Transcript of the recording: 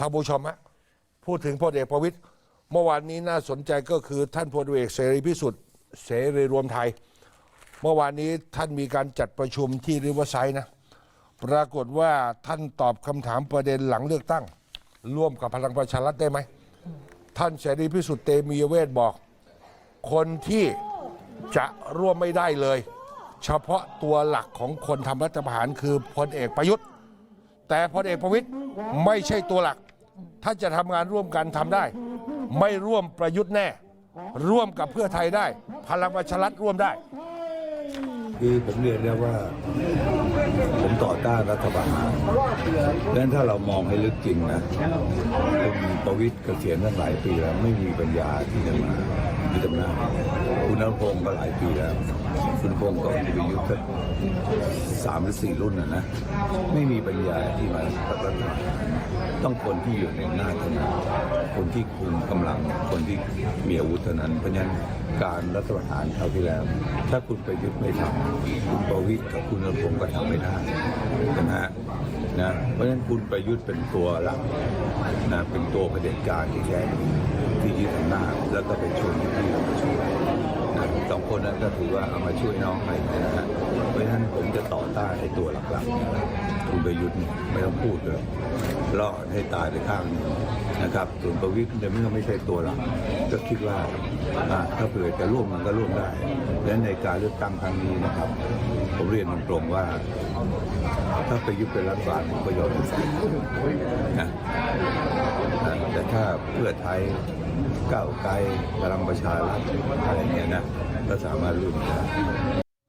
ท่านผู้ชมฮะพูดถึงพลเอกประวิตยเมื่อวานนี้น่าสนใจก็คือท่านพลเอกเสรีพิสุทธิ์เสรีรวมไทย เมื่อวานนี้ท่านมีการจัดประชุมที่ริเวอร์ไซด์นะ ปรากฏว่าท่านตอบคำถามประเด็นหลังเลือกตั้ง ร่วมกับพลังประชารัฐได้ไหม ท่านเสรีพิสุทธิ์เตมีเวทบอก คนที่จะร่วมไม่ได้เลย เฉพาะตัวหลักของคนทำรัฐประหารคือพลเอกประยุทธ์ แต่พลเอกประวิตยไม่ใช่ตัวหลัก ถ้าจะทำงานร่วมกันทำได้ ไม่ร่วมประยุทธ์แน่ ร่วมกับเพื่อไทยได้ พลังประชารัฐร่วมได้ คือผมเรียนแล้วว่า ผมต่อต้านรัฐประหารดังนั้นถ้าเรามองให้ลึกจริงนะคุณประวิตยเกษียณตั้งหลายปีแล้ว ไม่มีปัญญาที่จะมายึดอำนาจคุณนรพงศ์ก็หลายปีแล้วคุณพงศ์ก่อนคุณประยุทธ์สามหรือสี่รุ่นนะนะ ไม่มีปัญญาที่มารัฐประหารต้องคนที่อยู่ในอำนาเท่านั้นคนที่คุมกำลัง คนที่มีอาวุธเท่านั้น เพราะฉะนั้นการรัฐประหารคราวที่แล้ว ถ้าคุณประยุทธ์ไม่ทำคุณประวิตยกับคุณนรพงศ์ก็ทำไม่ได้นะฮะนะเพราะฉะนั้นคุณประยุทธ์เป็นตัวหลักนะเป็นตัวเผด็จการที่แท้จริงที่ยึดอำนาจแล้วก็เป็นชวนที่เรามาช่วยน สองคนนั้นก็ถือว่าเอามาช่วยน้องไปนะฮะเพราะฉะนั้นผมจะต่อต้านในตัวหลักๆเนี่ยนะคุณประยุทธ์ไม่ต้องพูดเลย รอดให้ตายไปข้างหนึงนะครับส่วนประวิตยเนี่ยเมื่อไม่ใช่ตัวหลักก็คิดว่าถ้าเผื่อจะร่วมมันก็ร่วมได้ และในการเลือกตั้งครั้งนี้นะครับ ผมเรียนตรงๆว่า ถ้าไปยุทธ์เป็นรัฐบาลผมก็ยอมเป็นฝ่ายนะนะแต่ถ้าเพื่อไทยก้าวไกลพลังประชารัฐอะไรเงี้ยนะก็สามารถร่วมได้